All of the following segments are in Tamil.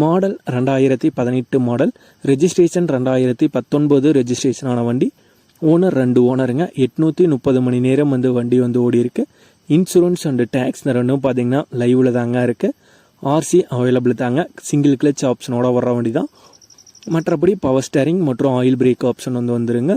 மாடல் ரெண்டாயிரத்தி பதினெட்டு மாடல் ரெஜிஸ்ட்ரேஷன் ரெண்டாயிரத்தி பத்தொன்பது ரெஜிஸ்ட்ரேஷன் ஆன வண்டி. ஓனர் ரெண்டு ஓனருங்க. எட்நூற்றி முப்பது மணி நேரம் வந்து வண்டி வந்து ஓடி இருக்கு இன்சூரன்ஸ் அண்டு டேக்ஸ் இந்த ரெண்டும் பார்த்தீங்கன்னா லைவில் தாங்க இருக்குது ஆர்சி அவைலபிள் தாங்க. சிங்கிள் கிளச் ஆப்ஷனோட வர்ற வண்டி தான். மற்றபடி பவர் ஸ்டேரிங் மற்றும் ஆயில் பிரேக் ஆப்ஷன் வந்து வந்துருங்க.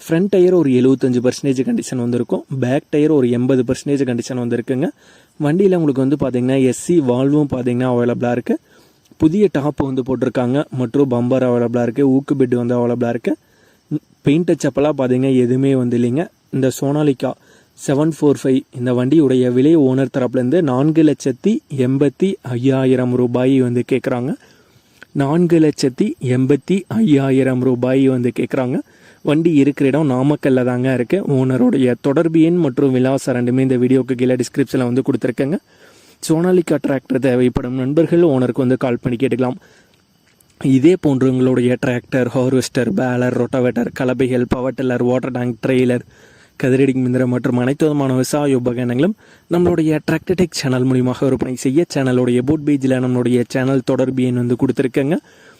ஃப்ரண்ட் டயர் ஒரு எழுபத்தஞ்சு பர்சன்டேஜ் கண்டிஷன் வந்திருக்கும். பேக் டயர் ஒரு எண்பது பர்சன்டேஜ் கண்டிஷன் வந்திருக்குங்க. வண்டியில் உங்களுக்கு வந்து பார்த்தீங்கன்னா எஸ்சி வால்வும் பார்த்தீங்கன்னா அவைலபிளாக இருக்குது புதிய டாப் வந்து போட்டிருக்காங்க. மற்றும் பம்பர் அவைலபிளாக இருக்குது ஊக்கு பெட் வந்து அவைலபிளாக இருக்குது பெயிண்ட் டச்சப்பெல்லாம் பார்த்தீங்கன்னா எதுவுமே வந்து இல்லைங்க. இந்த சோனாலிக்கா செவன் ஃபோர் ஃபைவ் இந்த வண்டியுடைய விலை ஓனர் தரப்புலேருந்து நான்கு லட்சத்தி எண்பத்தி ஐயாயிரம் ரூபாய் வந்து கேட்குறாங்க நான்கு லட்சத்தி எண்பத்தி ஐயாயிரம் ரூபாய் வந்து கேட்குறாங்க வண்டி இருக்கிற இடம் நாமக்கல்ல தாங்க இருக்குது ஓனருடைய தொடர்பு எண் மற்றும் விலாசம் ரெண்டுமே இந்த வீடியோக்கு கீழே டிஸ்கிரிப்ஷனில் வந்து கொடுத்துருக்கேங்க. சோனாலிகா டிராக்டர் தேவைப்படும். நண்பர்கள் ஓனருக்கு வந்து கால் பண்ணி கேட்டுக்கலாம். இதே போன்று உங்களுடைய tractor harvester baler rotavator கலபைகள் power tiller water tank trailer கதிரடி மிந்திரம் மற்றும் அனைத்து விதமான விவசாய உபகரணங்களும் நம்மளுடைய டிராக்டர்டெக் சேனல் மூலியமாக விற்பனை செய்ய சேனலுடைய போட் பேஜில் நம்மளுடைய சேனல் தொடர்பு எண் வந்து கொடுத்துருக்கேங்க.